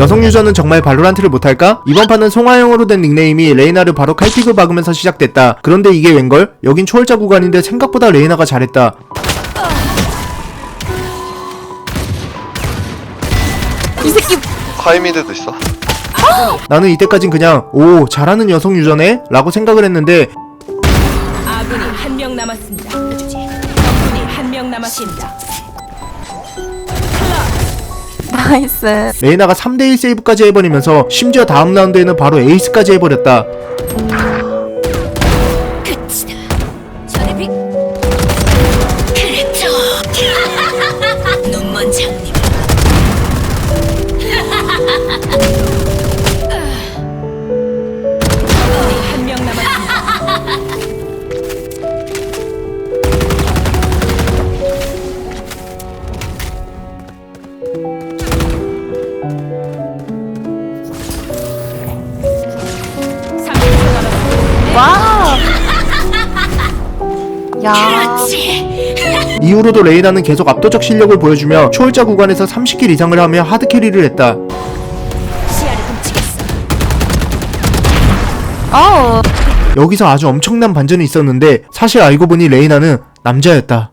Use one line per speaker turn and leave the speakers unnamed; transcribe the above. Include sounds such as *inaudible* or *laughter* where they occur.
여성 유저는 정말 발로란트를 못할까? 이번 판은 송하영으로 된 닉네임이 레이나를 바로 칼픽을 박으면서 시작됐다. 그런데 이게 웬걸? 여긴 초월자 구간인데 생각보다 레이나가 잘했다.
이 새끼
카이미드도 있어.
나는 이때까진 그냥 오 잘하는 여성 유저네? 라고 생각을 했는데
아군이 한 명 남았습니다. 적군이 한 명 남았습니다.
나이스.
레이나가 3대1 세이브까지 해버리면서 심지어 다음 라운드에는 바로 에이스까지 해버렸다.
끝이 *laughs*
와. 야.
이후로도 레이나는 계속 압도적 실력을 보여주며 초월자 구간에서 30킬 이상을 하며 하드 캐리를 했다.
시야를 훔치겠어.
어우.
여기서 아주 엄청난 반전이 있었는데 사실 알고 보니 레이나는 남자였다.